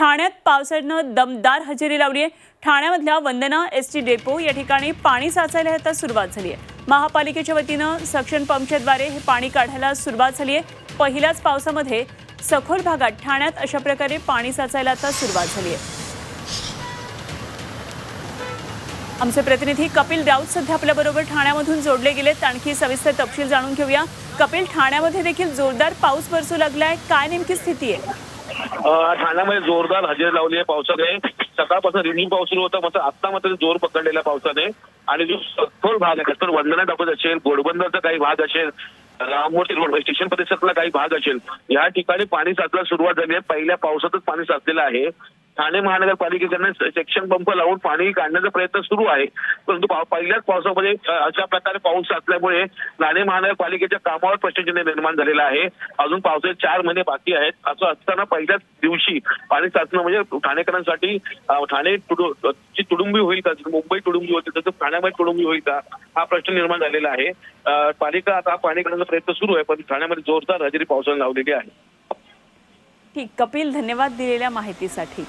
ठाण्यात पावसानं दमदार हजेरी लावली आहे. ठाण्यामधल्या वंदना एस टी डेपो या ठिकाणी पाणी साचायला आता सुरुवात झाली आहे. महापालिकेच्या वतीनं सक्शन पंपच्याद्वारे हे पाणी काढायला सुरुवात झाली आहे. पहिल्याच पावसामध्ये सखोल भागात ठाण्यात अशा प्रकारे पाणी साचायला आता सुरुवात झाली आहे. आमचे प्रतिनिधी कपिल राऊत सध्या आपल्याबरोबर ठाण्यामधून जोडले गेलेत. आणखी सविस्तर तपशील जाणून घेऊया. कपिल ठाण्यामध्ये देखील जोरदार पाऊस बरसू लागलाय. काय नेमकी स्थिती आहे? ठाण्यामध्ये जोरदार हजेरी लावली आहे पावसाने. सकाळपासून रिनिंग पाऊस सुरू होता मात्र आता मात्र जोर पकडलेला पावसाने. आणि जो सखोल भाग आहे तर वंदना टाकत असेल घोडबंदरचा काही भाग असेल राममूर्ती रोड स्टेशन परिसरातला काही भाग असेल या ठिकाणी पाणी साचला सुरुवात झाली आहे. पहिल्या पावसातच पाणी साचलेलं आहे. ठाणे महानगरपालिकेकडनं सेक्शन पंप लावून पाणी काढण्याचा प्रयत्न सुरू आहे. परंतु पहिल्याच पावसामध्ये अशा प्रकारे पाऊस साचल्यामुळे ठाणे महानगरपालिकेच्या कामावर प्रश्नचिन्ह निर्माण झालेलं आहे. अजून पावसाचे चार महिने बाकी आहेत. असं असताना पहिल्याच दिवशी पाणी साचणं म्हणजे ठाणेकरांसाठी ठाणे ची तुडुंबी होईल का? मुंबई तुडुंबी होती तसं ठाण्यामध्ये तुडुंबी होईल का? हा प्रश्न निर्माण झालेला आहे. पालिका आता पाणी काढण्याचा प्रयत्न सुरू आहे पण ठाण्यामध्ये जोरदार हजेरी पावसाने लावलेली आहे. ठीक कपिल धन्यवाद दिलेल्या माहितीसाठी.